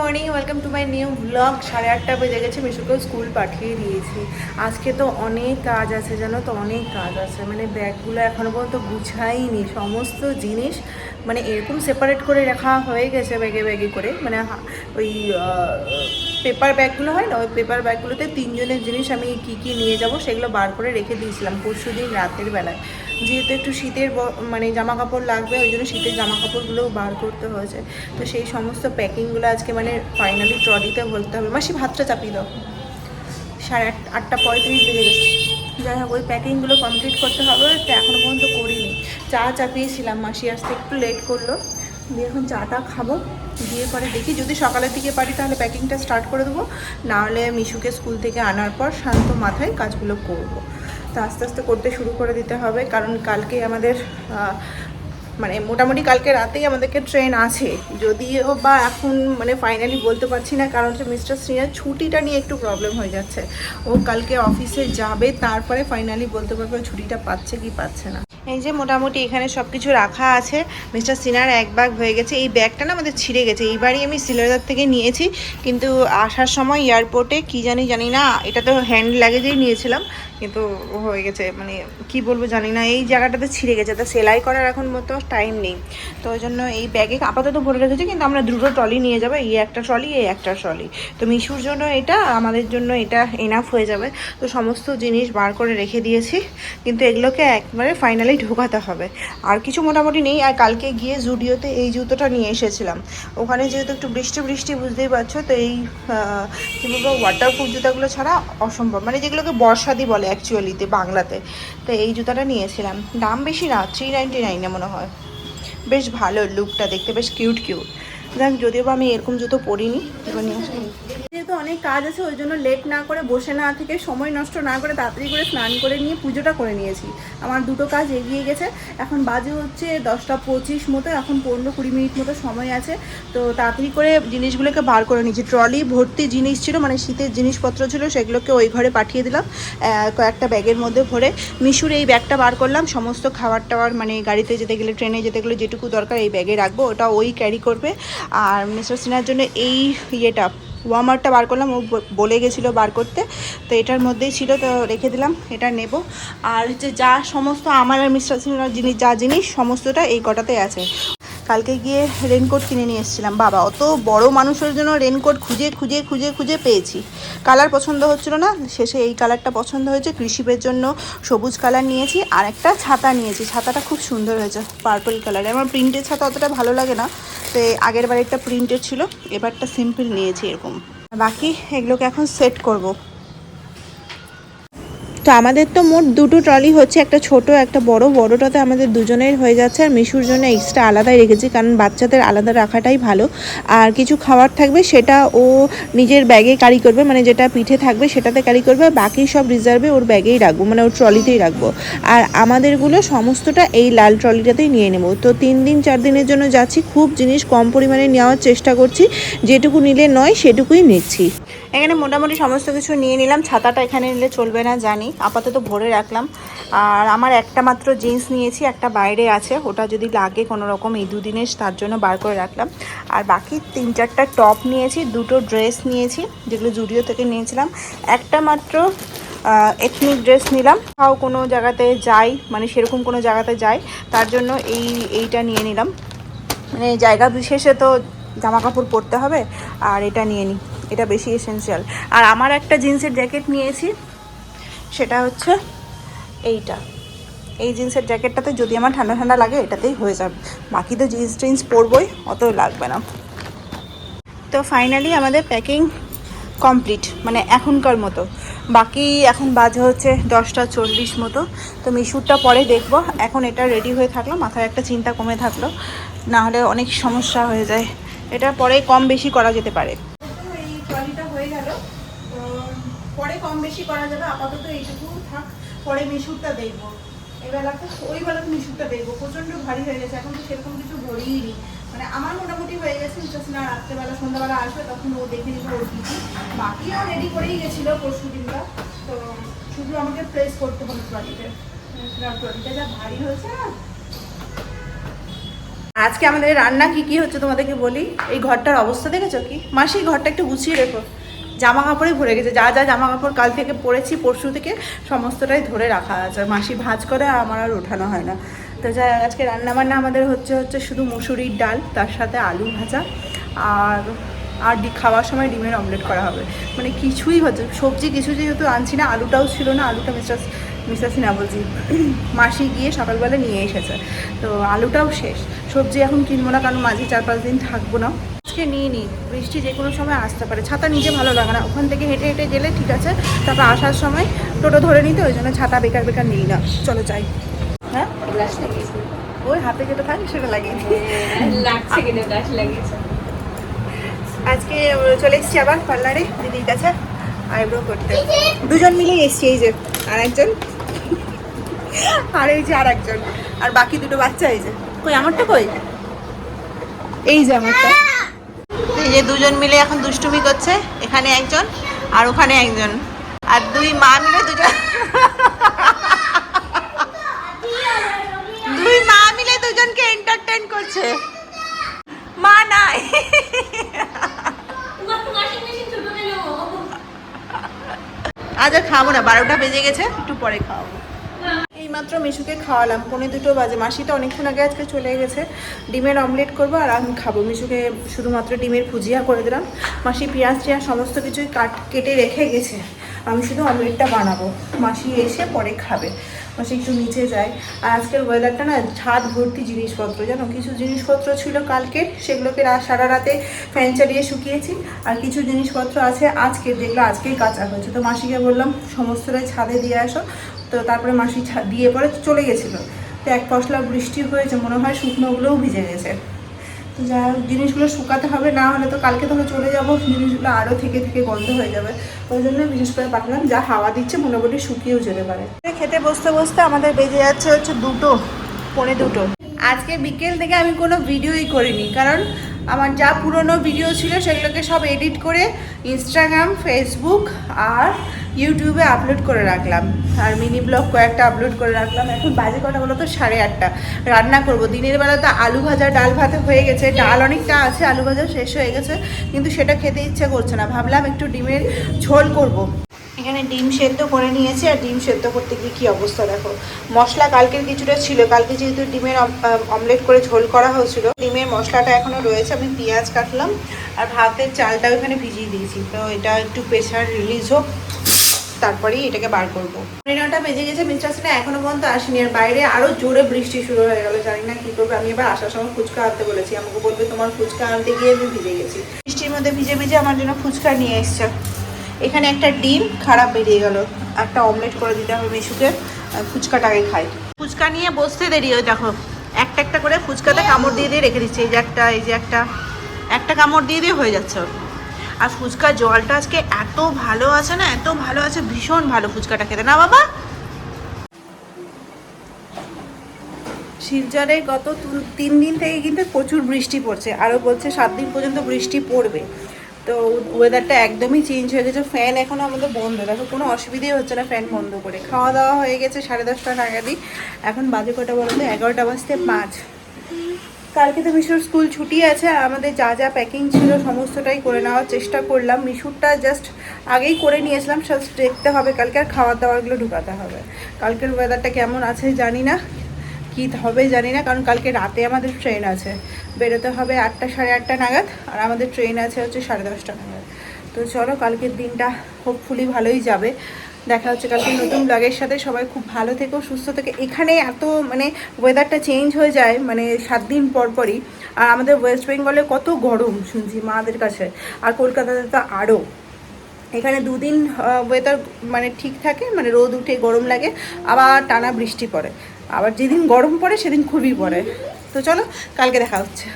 Morning welcome to my new blog সাড়ে আটটা বেজে গেছে, মিশুকেও স্কুল পাঠিয়ে দিয়েছি। আজকে তো অনেক কাজ আছে, জানো তো? অনেক কাজ আছে। মানে ব্যাগগুলো এখনও পর্যন্ত গুছাইনি, সমস্ত জিনিস। মানে এরকম সেপারেট করে রাখা হয়ে গেছে ব্যাগে ব্যাগে করে। মানে ওই পেপার ব্যাগগুলো হয় না, ওই পেপার ব্যাগগুলোতে তিনজনের জিনিস আমি কি কি নিয়ে যাব সেগুলো বার করে রেখে দিয়েছিলাম পরশু দিন রাতের বেলায়। যেহেতু একটু শীতের মানে জামা কাপড় লাগবে, ওই জন্য শীতের জামা কাপড়গুলোও বার করতে হয়েছে। তো সেই সমস্ত প্যাকিংগুলো আজকে মানে ফাইনালি ট্রলিতে বলতে হবে। মাসি ভাতটা চাপিয়ে দাও। সাড়ে আট, আটটা পঁয়ত্রিশ বেজে গেছে। যাই হোক, ওই প্যাকিংগুলো কমপ্লিট করতে হবে। তো এখনও পর্যন্ত করিনি। চা চাপিয়েছিলাম, মাসি আসতে একটু লেট করল। দিয়ে এখন চাটা খাব। দিয়ে পরে দেখি, যদি সকালের দিকে পারি তাহলে প্যাকিংটা স্টার্ট করে দেবো। নাহলে মিশুকে স্কুল থেকে আনার পর শান্ত মাথায় কাজগুলো করব। তো আস্তে আস্তে করতে শুরু করে দিতে হবে, কারণ কালকে আমাদের মানে মোটামুটি কালকে রাতেই আমাদেরকে ট্রেন আছে। যদিও বা এখন মানে ফাইনালি বলতে পারছি না, কারণ হচ্ছে মিস্টার শ্রীনাথ ছুটিটা নিয়ে একটু প্রবলেম হয়ে যাচ্ছে। ও কালকে অফিসে যাবে, তারপরে ফাইনালি বলতে পারবে ছুটিটা পাচ্ছে কি পাচ্ছে না। এই যে মোটামুটি এখানে সব কিছু রাখা আছে। মিস্টার সিনার এক ব্যাগ হয়ে গেছে। এই ব্যাগটা না আমাদের ছিঁড়ে গেছে। এইবারই আমি সিলেদার থেকে নিয়েছি। কিন্তু আসার সময় এয়ারপোর্টে কি জানি জানি না। এটা তো হ্যান্ড লাগেজেই নিয়েছিলাম। কিন্তু হয়ে গেছে। মানে কি বলব জানি না। এই জায়গাটাতে ছিঁড়ে গেছে। তা সেলাই করার এখন মতো টাইম নেই। তো ওই জন্য এই ব্যাগে আপাতত ভরে রেখেছি। কিন্তু আমরা দুটো ট্রলি নিয়ে যাব। এই একটা ট্রলি এই একটা ট্রলি তো মিশুর জন্য এটা, আমাদের জন্য এটা এনাফ হয়ে যাবে। তো সমস্ত জিনিস বার করে রেখে দিয়েছি। কিন্তু এগুলোকে একবারে ফাইনালি ঢোকাতে হবে। আর কিছু মোটামুটি নেই, আর কালকে গিয়ে জুডিওতে এই জুতোটা নিয়ে এসেছিলাম। ওখানে যেহেতু একটু বৃষ্টি বৃষ্টি, বুঝতেই পারছ, তো এই কী বলব ওয়াটারপ্রুফ জুতাগুলো ছাড়া অসম্ভব। মানে যেগুলোকে বর্ষাদি বলে অ্যাকচুয়ালিতে বাংলাতে। তো এই জুতাটা নিয়েছিলাম। দাম বেশি না থ্রি নাইনটি নাইনে মনে হয়। বেশ ভালো লুকটা দেখতে, বেশ কিউট কিউট যাক যদিও বা আমি এরকম জুতো পরিনি যেহেতু অনেক কাজ আছে, ওই জন্য লেট না করে বসে না থেকে সময় নষ্ট না করে তাড়াতাড়ি করে স্নান করে নিয়ে পুজোটা করে নিয়েছি। আমার দুটো কাজ এগিয়ে গেছে। এখন বাজে হচ্ছে দশটা পঁচিশ মতো, এখন পনেরো কুড়ি মিনিট মতো সময় আছে। তো তাড়াতাড়ি করে জিনিসগুলোকে বার করে নিয়েছি। ট্রলি, ভর্তি জিনিস ছিল মানে শীতের জিনিসপত্র ছিল, সেগুলোকে ওই ঘরে পাঠিয়ে দিলাম কয়েকটা ব্যাগের মধ্যে ভরে। মিশুর এই ব্যাগটা বার করলাম, সমস্ত খাবার টাবার মানে গাড়িতে যেতে গেলে, ট্রেনে যেতে গেলে যেটুকু দরকার এই ব্যাগে রাখব, ওটা ওই ক্যারি করবে। আর মিস্টার সিনহার জন্য এই ইয়েটা ওয়ামারটা বার করলাম, ও বলে গেছিল বার করতে। তো এটার মধ্যেই ছিল, তো রেখে দিলাম, এটা নেব। আর হচ্ছে যা সমস্ত আমার আর মিস্টার সিনহার জিনিস, যা জিনিস, সমস্তটা এই কটাতে আছে। কালকে গিয়ে রেনকোট কিনে নিয়ে এসেছিলাম। বাবা, অত বড় মানুষের জন্য রেনকোট খুঁজে খুঁজে খুঁজে খুঁজে পেয়েছি। কালার পছন্দ হচ্ছিল না, শেষে এই কালারটা পছন্দ হয়েছে। কৃষিপের জন্য সবুজ কালার নিয়েছি, আর একটা ছাতা নিয়েছি। ছাতাটা খুব সুন্দর হয়েছে পার্পল কালারে আমার প্রিন্টের ছাতা অতটা ভালো লাগে না, তো আগের বার একটা প্রিন্টের ছিল, এবারটা সিম্পল নিয়েছি এরকম। বাকি এগুলোকে এখন সেট করব। তো আমাদের তো মোট দুটো ট্রলি হচ্ছে, একটা ছোট, একটা বড়। বড়টাতে আমাদের দুজনের হয়ে যাচ্ছে আর মিশুর জন্য এক্সট্রা আলাদাই রেখেছি কারণ বাচ্চাদের আলাদা রাখাটাই ভালো। আর কিছু খাবার থাকবে সেটা ও নিজের ব্যাগে ক্যারি করবে মানে যেটা পিঠে থাকবে সেটাতে ক্যারি করবে, আর বাকি সব রিজার্ভে ওর ব্যাগেই রাখব মানে ওর ট্রলিতেই রাখব। আর আমাদেরগুলো সমস্তটা এই লাল ট্রলিটাতেই নিয়ে নেব। তো তিন দিন, চার দিনের জন্য যাচ্ছি, খুব জিনিস কম পরিমাণে নেওয়ার চেষ্টা করছি, যেটুকু নিলে নয় সেটুকুই নিচ্ছি। এখানে মোটামুটি সমস্ত কিছু নিয়ে নিলাম। ছাতাটা এখানে নিলে চলবে না, জানি। আপাতত ভরে রাখলাম। আর আমার একটা মাত্র জিন্স নিয়েছি, একটা বাইরে আছে। ওটা যদি লাগে কোনো রকম এই দুদিনের তার জন্য বার করে রাখলাম। আর বাকি তিন চারটা টপ নিয়েছি, দুটো ড্রেস নিয়েছি, যেগুলো জুডিও থেকে নিয়েছিলাম। একটা মাত্র এথনিক ড্রেস নিলাম। তাও কোনো জায়গাতে যাই মানে সেরকম কোনো জায়গাতে যাই, তার জন্য এই, এইটা নিয়ে নিলাম। মানে জায়গা বিশেষে তো জামা কাপড় পরতে হবে, আর এটা নিয়ে নিই এটা বেশি এসেন্সিয়াল আর আমার একটা জিন্সের জ্যাকেট নিয়েছি, সেটা হচ্ছে এইটা। এই জিন্সের জ্যাকেটটাতে যদি আমার ঠান্ডা ঠান্ডা লাগে, এটাতেই হয়ে যাবে। বাকি তো জিন্স টিন্স পরবই, অত লাগবে না। তো ফাইনালি আমাদের প্যাকিং কমপ্লিট মানে এখনকার মতো। বাকি এখন বাজে হচ্ছে দশটা চল্লিশ মতো। তো মিশুরটা পরে দেখব। এখন এটা রেডি হয়ে থাকল, মাথায় একটা চিন্তা কমে থাকল। না হলে অনেক সমস্যা হয়ে যায়। এটা পরে কম বেশি করা যেতে পারে। এই ট্রলিটা হয়ে গেল। পরে কম বেশি করা যাবে, আপাতত এইটুকু থাক। পরে মিশুরটা দেখব। এই বেলাতে, ওই বেলাতে মিশুরটা দেখব। প্রচণ্ড ভারী হয়ে গেছে। এখন তো সেরকম কিছু ভরিই নি মানে আমার মোটামুটি হয়ে গেছে। না রাত্রেবেলা, সন্ধ্যাবেলা আসবে, তখন ও দেখে নিবে ওর কি। বাকিও রেডি করেই গেছিল পরশু দিনটা। তো শুধু আমাকে প্রেস করতে হবে ট্রলিতে ট্রলিটা যা ভারী হয়েছে না আজকে আমাদের রান্না কি কি হচ্ছে তোমাদেরকে বলি? এই ঘরটার অবস্থা দেখেছ কি? মাসি ঘরটা একটু গুছিয়ে রেখো। জামা কাপড়ে ভরে গেছে। যা যা জামা কাপড় কাল থেকে পরেছি, পরশু থেকে সমস্তটাই ধরে রাখা আছে। মাসি ভাজ করে আর আমার আর ওঠানো হয় না। তো যা আজকে রান্নাবান্না আমাদের হচ্ছে হচ্ছে শুধু মুসুরির ডাল, তার সাথে আলু ভাজা। আর আর ডি খাওয়ার সময় ডিমের অমলেট করা হবে। মানে কিছুই হচ্ছে সবজি কিছু যেহেতু আনছি না আলুটাও ছিল না আলুটা মিস্টার মিস্টার সিনহা বলছি মাসি গিয়ে সকালবেলা নিয়ে এসেছে। তো আলুটাও শেষ। সবজি এখন কিনবো না কারণ মাঝে চার পাঁচ দিন থাকব না। আজকে নিয়ে নিই বৃষ্টি যে কোনো সময় আসতে পারে। ছাতা নিজে ভালো লাগে না। ওখান থেকে হেঁটে হেঁটে গেলে ঠিক আছে তারপর আসার সময় টোটো ধরে নিতে ওই জন্য ছাতা বেকার বেকার নিই না। চলো যাই। হ্যাঁ? ব্রাশ লাগিয়েছে ওই হাতে যেটা থাকে সেটা লাগিয়ে দিই। লাগছে কিনা? ব্রাশ লাগিয়েছে। আজকে চলে এসেছি আবার পার্লারে, দিদির কাছে আইব্রো করতে। দুজন মিলেই এসছি, এই যে আর একজন আর এই যে আর একজন আর বাকি দুটো বাচ্চা, এই যে। কই, আমারটা কই? এই যে আমারটা। এই যে দুজন মিলে এখন দুষ্টুমি করছে, এখানে একজন আর ওখানে একজন। আর দুই মা মিলে দুজন দুই মা মিলে দুজনকে এন্টারটেন করছে। মা নাই। আজ আর খাব না, বারোটা বেজে গেছে, একটু পরে খাওয়াবো এইমাত্র মিশুকে খাওয়ালাম, পনে দুটো বাজে। মাসিটা অনেকক্ষণ আগে আজকে চলে গেছে। ডিমের অমলেট করব আর আমি খাব। মিশুকে শুধুমাত্র ডিমের ভুজিয়া করে দিলাম। মাসি পেঁয়াজ টিয়াজ সমস্ত কিছুই কাট, কেটে রেখে গেছে। আমি শুধু অমলেটটা বানাবো। মাসি এসে পরে খাবে। মাসি একটু নিচে যায়। আর আজকের ওয়েদারটা না ছাদ ভর্তি জিনিসপত্র, জানো? কিছু জিনিসপত্র ছিল কালকে, সেগুলোকে সারা রাতে ফ্যান চালিয়ে শুকিয়েছি। আর কিছু জিনিসপত্র আছে আজকে, যেগুলো আজকেই কাঁচা হয়েছে। তো মাসিকে বললাম, সমস্তটাই ছাদে দিয়ে আসো। তো তারপরে মাসি দিয়ে পরে চলে গেছিল। তো এক পশলা বৃষ্টি হয়েছে, মনে হয় শুকনোগুলোও ভিজে গেছে। তো যা হোক, জিনিসগুলো শুকাতে হবে না হলে তো কালকে তোমরা চলে যাব জিনিসগুলো আরও থেকে থেকে গন্ধ হয়ে যাবে। ওই জন্য বিশেষ করে পাঠালাম যা হাওয়া দিচ্ছে মোটামুটি শুকিয়েও যেতে পারে। খেতে বসতে বসতে আমাদের বেজে যাচ্ছে হচ্ছে দুটো পনে দুটো। আজকে বিকেল থেকে আমি কোনো ভিডিওই করিনি কারণ আমার যা পুরনো ভিডিও ছিল সেগুলোকে সব এডিট করে ইনস্টাগ্রাম ফেসবুক আর ইউটিউবে আপলোড করে রাখলাম। আর মিনি ব্লগ কয়েকটা আপলোড করে রাখলাম। এখন বাজে কটা বলো তো? সাড়ে আটটা। রান্না করব। দিনের বেলা তো আলু ভাজা, ডাল ভাতে হয়ে গেছে। ডাল অনেকটা আছে, আলু ভাজা শেষ হয়ে গেছে। কিন্তু সেটা খেতে ইচ্ছে করছে না। ভাবলাম একটু ডিমের ঝোল করব। এখানে ডিম সেদ্ধ করে নিয়েছি আর ডিম সেদ্ধ করতে গিয়ে কী অবস্থা দেখো। মশলা কালকের কিছুটা ছিল, কালকে যেহেতু ডিমের অমলেট করে ঝোল করা হয়েছিল, ডিমের মশলাটা এখনও রয়েছে, আমি পেঁয়াজ কাটলাম আর ভাতের চালটাও এখানে ভিজিয়ে দিয়েছি। তো এটা একটু প্রেশার রিলিজ হোক, তারপরেই এটাকে বার করব। নটা বেজে গেছে, মিস্টার এখনও পর্যন্ত আসেনি আর বাইরে আরও জোরে বৃষ্টি শুরু হয়ে গেল, জানি না কি করবে, আমি এবার আসার সময় ফুচকা আনতে বলেছি, আমাকে বলবে তোমার ফুচকা আনতে গিয়ে আমি ভিজে গেছি। বৃষ্টির মধ্যে ভিজে ভিজে আমার জন্য ফুচকা নিয়ে এসছে। এখানে একটা ডিম খারাপ বেরিয়ে গেল। একটা অমলেট করে দিতে হবে মিশুকে ফুচকাটাকে খাই। ফুচকা নিয়ে বসতে দেরি হয়, দেখো, একটা একটা করে ফুচকাতে কামড় দিয়ে দিয়ে রেখে দিচ্ছে। এই যে একটা, এই যে একটা একটা কামড় দিয়ে দিয়ে হয়ে যাচ্ছে আর ফুচকার জলটা আজকে এত ভালো আছে না, এত ভালো আছে, ভীষণ ভালো ফুচকাটা খেতে। না বাবা? শিলচরে গত তিন দিন থেকে কিন্তু প্রচুর বৃষ্টি পড়ছে। আরও বলছে সাত দিন পর্যন্ত বৃষ্টি পড়বে। তো ওয়েদারটা একদমই চেঞ্জ হয়ে গেছে। ফ্যান এখনও আমাদের বন্ধ। দেখো, কোনো অসুবিধাই হচ্ছে না ফ্যান বন্ধ করে। খাওয়া দাওয়া হয়ে গেছে সাড়ে দশটা নাগাদই। এখন বাজে কটা বলতে? এগারোটা বাজতে পাঁচ। কালকে তো মিশুর স্কুল ছুটি আছে আর আমাদের যা যা প্যাকিং ছিল সমস্তটাই করে নেওয়ার চেষ্টা করলাম। মিশুরটা জাস্ট আগেই করে নিয়েছিলাম। জাস্ট দেখতে হবে। কালকে আর খাবার দাবারগুলো ঢুকাতে হবে। কালকের ওয়েদারটা কেমন আছে জানি না। কী হবে জানি না, কারণ কালকে রাতে আমাদের ট্রেন আছে। বেরোতে হবে আটটা, সাড়ে আটটা নাগাদ, আর আমাদের ট্রেন আছে হচ্ছে সাড়ে দশটা নাগাদ। তো চলো, কালকের দিনটা হোপফুলি ভালোই যাবে। দেখা হচ্ছে কালকে নতুন ব্লগের সাথে। সবাই খুব ভালো থেকো, সুস্থ থেকে। এখানে এত মানে ওয়েদারটা চেঞ্জ হয়ে যায় মানে সাত দিন পর পরই। আর আমাদের ওয়েস্ট বেঙ্গলে কত গরম, শুনছি মাদের কাছে। আর কলকাতাতে তো আরও এখানে দুদিন ওয়েদার মানে ঠিক থাকে মানে রোদ উঠে, গরম লাগে। আবার টানা বৃষ্টি পড়ে। আবার যেদিন গরম পড়ে সেদিন খুবই পড়ে। তো চলো কালকে দেখা হচ্ছে।